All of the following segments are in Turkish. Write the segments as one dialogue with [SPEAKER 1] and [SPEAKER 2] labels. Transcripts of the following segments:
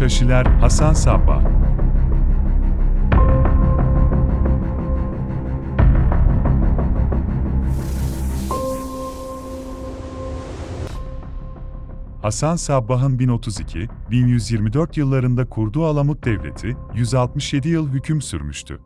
[SPEAKER 1] Haşhaşiler Hasan Sabbah Hasan Sabbah'ın 1032-1124 yıllarında kurduğu Alamut Devleti, 167 yıl hüküm sürmüştü.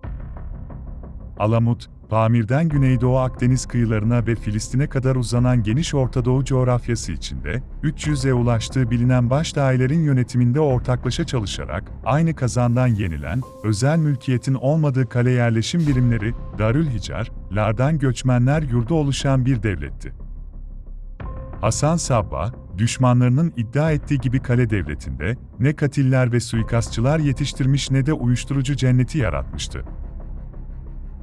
[SPEAKER 1] Alamut, Pamir'den Güneydoğu Akdeniz kıyılarına ve Filistin'e kadar uzanan geniş Orta Doğu coğrafyası içinde, 300'e ulaştığı bilinen başdairelerin yönetiminde ortaklaşa çalışarak, aynı kazandan yenilen, özel mülkiyetin olmadığı kale yerleşim birimleri, Darül Hicar'lardan göçmenler yurdu oluşan bir devletti. Hasan Sabbah, düşmanlarının iddia ettiği gibi kale devletinde, ne katiller ve suikastçılar yetiştirmiş ne de uyuşturucu cenneti yaratmıştı.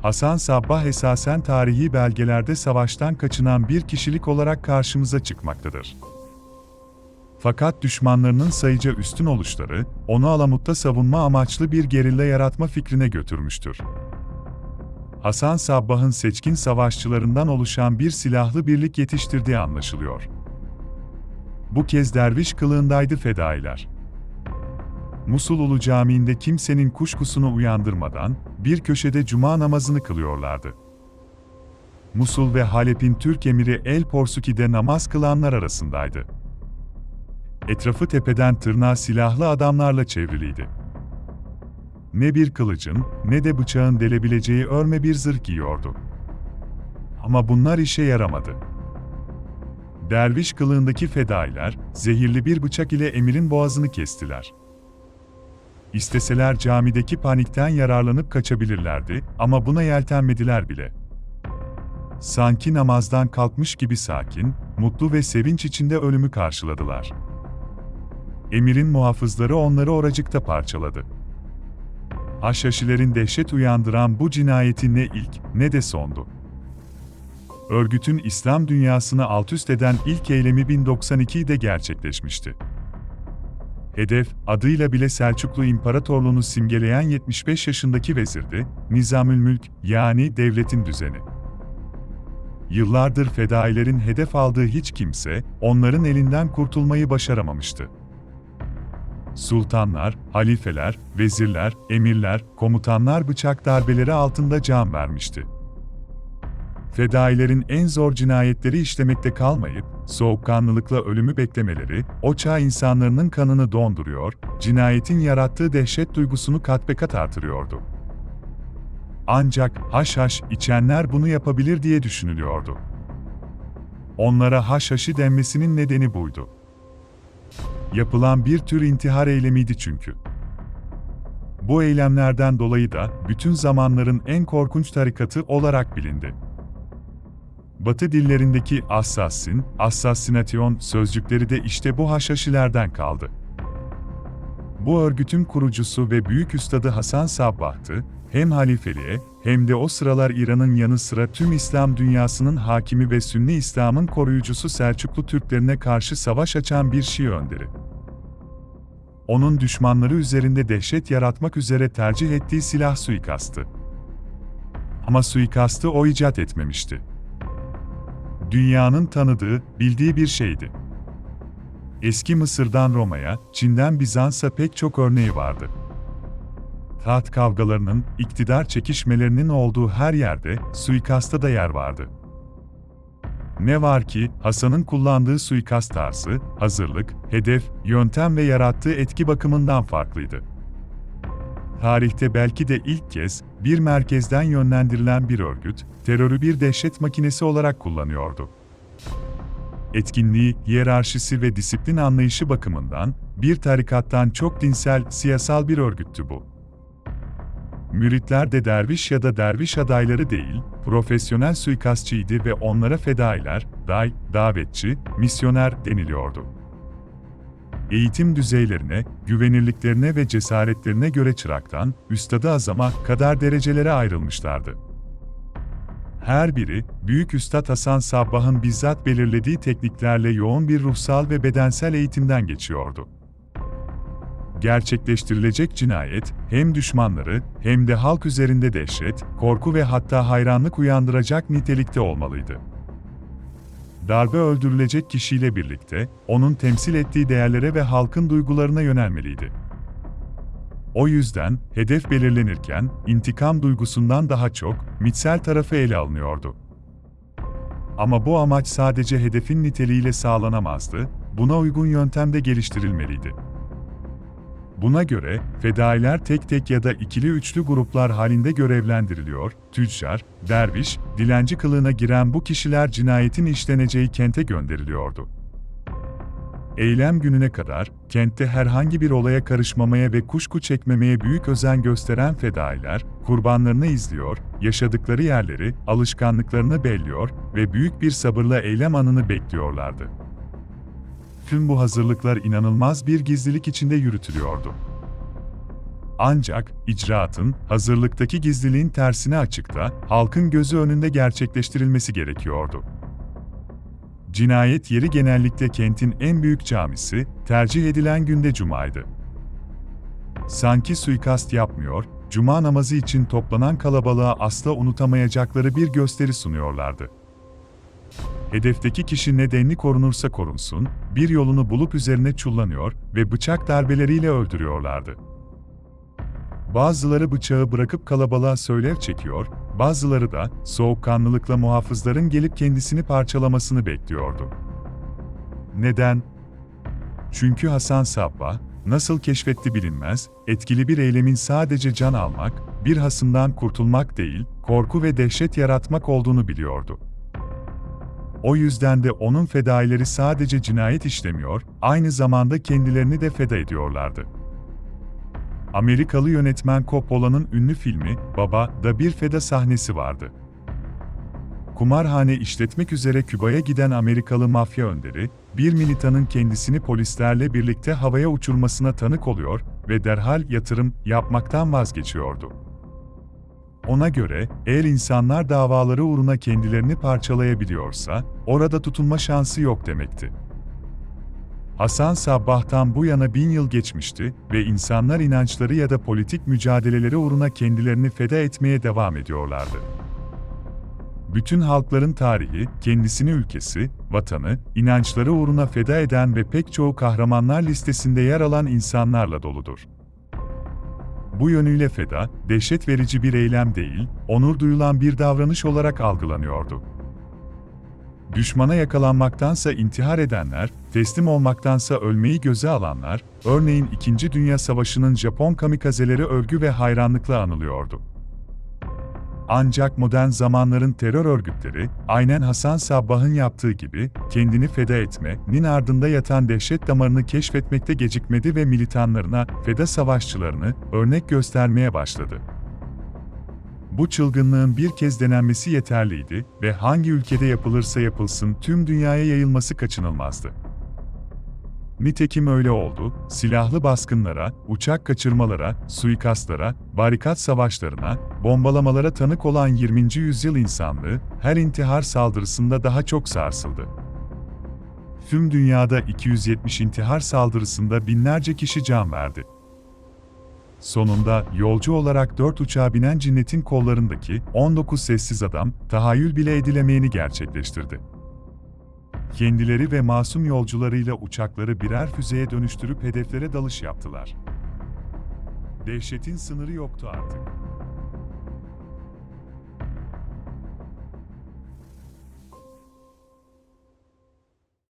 [SPEAKER 1] Hasan Sabbah esasen tarihi belgelerde savaştan kaçınan bir kişilik olarak karşımıza çıkmaktadır. Fakat düşmanlarının sayıca üstün oluşları, onu Alamut'ta savunma amaçlı bir gerilla yaratma fikrine götürmüştür. Hasan Sabbah'ın seçkin savaşçılarından oluşan bir silahlı birlik yetiştirdiği anlaşılıyor. Bu kez derviş kılığındaydı fedailer. Musul Ulu Camii'nde kimsenin kuşkusunu uyandırmadan, bir köşede cuma namazını kılıyorlardı. Musul ve Halep'in Türk emiri El Porsuki'de namaz kılanlar arasındaydı. Etrafı tepeden tırnağa silahlı adamlarla çevriliydi. Ne bir kılıcın, ne de bıçağın delebileceği örme bir zırh giyiyordu. Ama bunlar işe yaramadı. Derviş kılığındaki fedailer, zehirli bir bıçak ile emirin boğazını kestiler. İsteseler camideki panikten yararlanıp kaçabilirlerdi ama buna yeltenmediler bile. Sanki namazdan kalkmış gibi sakin, mutlu ve sevinç içinde ölümü karşıladılar. Emirin muhafızları onları oracıkta parçaladı. Haşhaşilerin dehşet uyandıran bu cinayeti ne ilk ne de sondu. Örgütün İslam dünyasını altüst eden ilk eylemi 1092'de gerçekleşmişti. Hedef, adıyla bile Selçuklu İmparatorluğunu simgeleyen 75 yaşındaki vezirdi, Nizamül Mülk, yani devletin düzeni. Yıllardır fedailerin hedef aldığı hiç kimse, onların elinden kurtulmayı başaramamıştı. Sultanlar, halifeler, vezirler, emirler, komutanlar bıçak darbeleri altında can vermişti. Fedailerin en zor cinayetleri işlemekte kalmayıp, soğukkanlılıkla ölümü beklemeleri, o çağ insanların kanını donduruyor, cinayetin yarattığı dehşet duygusunu kat be kat artırıyordu. Ancak haşhaş içenler bunu yapabilir diye düşünülüyordu. Onlara haşhaşı denmesinin nedeni buydu. Yapılan bir tür intihar eylemiydi çünkü. Bu eylemlerden dolayı da bütün zamanların en korkunç tarikatı olarak bilindi. Batı dillerindeki assassin, assassination sözcükleri de işte bu haşhaşilerden kaldı. Bu örgütün kurucusu ve büyük üstadı Hasan Sabbah'tı, hem halifeliğe hem de o sıralar İran'ın yanı sıra tüm İslam dünyasının hakimi ve Sünni İslam'ın koruyucusu Selçuklu Türklerine karşı savaş açan bir Şii önderi. Onun düşmanları üzerinde dehşet yaratmak üzere tercih ettiği silah suikastı. Ama suikastı o icat etmemişti dünyanın tanıdığı, bildiği bir şeydi. Eski Mısır'dan Roma'ya, Çin'den Bizans'a pek çok örneği vardı. Taht kavgalarının, iktidar çekişmelerinin olduğu her yerde suikasta da yer vardı. Ne var ki, Hasan'ın kullandığı suikast tarzı, hazırlık, hedef, yöntem ve yarattığı etki bakımından farklıydı tarihte belki de ilk kez bir merkezden yönlendirilen bir örgüt, terörü bir dehşet makinesi olarak kullanıyordu. Etkinliği, hiyerarşisi ve disiplin anlayışı bakımından bir tarikattan çok dinsel, siyasal bir örgüttü bu. Müritler de derviş ya da derviş adayları değil, profesyonel suikastçıydı ve onlara fedailer, day, davetçi, misyoner deniliyordu eğitim düzeylerine, güvenirliklerine ve cesaretlerine göre çıraktan, üstadı azama kadar derecelere ayrılmışlardı. Her biri, Büyük Üstad Hasan Sabbah'ın bizzat belirlediği tekniklerle yoğun bir ruhsal ve bedensel eğitimden geçiyordu. Gerçekleştirilecek cinayet, hem düşmanları, hem de halk üzerinde dehşet, korku ve hatta hayranlık uyandıracak nitelikte olmalıydı. Darbe öldürülecek kişiyle birlikte onun temsil ettiği değerlere ve halkın duygularına yönelmeliydi. O yüzden hedef belirlenirken intikam duygusundan daha çok mitsel tarafı ele alınıyordu. Ama bu amaç sadece hedefin niteliğiyle sağlanamazdı, buna uygun yöntem de geliştirilmeliydi. Buna göre, fedailer tek tek ya da ikili üçlü gruplar halinde görevlendiriliyor, tüccar, derviş, dilenci kılığına giren bu kişiler cinayetin işleneceği kente gönderiliyordu. Eylem gününe kadar, kentte herhangi bir olaya karışmamaya ve kuşku çekmemeye büyük özen gösteren fedailer, kurbanlarını izliyor, yaşadıkları yerleri, alışkanlıklarını belliyor ve büyük bir sabırla eylem anını bekliyorlardı. Tüm bu hazırlıklar inanılmaz bir gizlilik içinde yürütülüyordu. Ancak icraatın hazırlıktaki gizliliğin tersine açıkta, halkın gözü önünde gerçekleştirilmesi gerekiyordu. Cinayet yeri genellikle kentin en büyük camisi, tercih edilen günde cumaydı. Sanki suikast yapmıyor, cuma namazı için toplanan kalabalığa asla unutamayacakları bir gösteri sunuyorlardı. Hedefteki kişi nedenli korunursa korunsun, bir yolunu bulup üzerine çullanıyor ve bıçak darbeleriyle öldürüyorlardı. Bazıları bıçağı bırakıp kalabalığa söylev çekiyor, bazıları da soğukkanlılıkla muhafızların gelip kendisini parçalamasını bekliyordu. Neden? Çünkü Hasan Sabbah, nasıl keşfetti bilinmez, etkili bir eylemin sadece can almak, bir hasımdan kurtulmak değil, korku ve dehşet yaratmak olduğunu biliyordu. O yüzden de onun fedaileri sadece cinayet işlemiyor, aynı zamanda kendilerini de feda ediyorlardı. Amerikalı yönetmen Coppola'nın ünlü filmi Baba'da bir feda sahnesi vardı. Kumarhane işletmek üzere Küba'ya giden Amerikalı mafya önderi, bir militanın kendisini polislerle birlikte havaya uçurmasına tanık oluyor ve derhal yatırım yapmaktan vazgeçiyordu. Ona göre, eğer insanlar davaları uğruna kendilerini parçalayabiliyorsa, orada tutunma şansı yok demekti. Hasan Sabbah'tan bu yana bin yıl geçmişti ve insanlar inançları ya da politik mücadeleleri uğruna kendilerini feda etmeye devam ediyorlardı. Bütün halkların tarihi, kendisini ülkesi, vatanı, inançları uğruna feda eden ve pek çoğu kahramanlar listesinde yer alan insanlarla doludur. Bu yönüyle feda, dehşet verici bir eylem değil, onur duyulan bir davranış olarak algılanıyordu. Düşmana yakalanmaktansa intihar edenler, teslim olmaktansa ölmeyi göze alanlar, örneğin 2. Dünya Savaşı'nın Japon kamikazeleri övgü ve hayranlıkla anılıyordu. Ancak modern zamanların terör örgütleri, aynen Hasan Sabbah'ın yaptığı gibi, kendini feda etmenin ardında yatan dehşet damarını keşfetmekte gecikmedi ve militanlarına, feda savaşçılarını, örnek göstermeye başladı. Bu çılgınlığın bir kez denenmesi yeterliydi ve hangi ülkede yapılırsa yapılsın tüm dünyaya yayılması kaçınılmazdı. Nitekim öyle oldu, silahlı baskınlara, uçak kaçırmalara, suikastlara, barikat savaşlarına, bombalamalara tanık olan 20. yüzyıl insanlığı, her intihar saldırısında daha çok sarsıldı. Tüm dünyada 270 intihar saldırısında binlerce kişi can verdi. Sonunda yolcu olarak dört uçağa binen cinnetin kollarındaki 19 sessiz adam, tahayyül bile edilemeyeni gerçekleştirdi. Kendileri ve masum yolcularıyla uçakları birer füzeye dönüştürüp hedeflere dalış yaptılar. Dehşetin sınırı yoktu artık.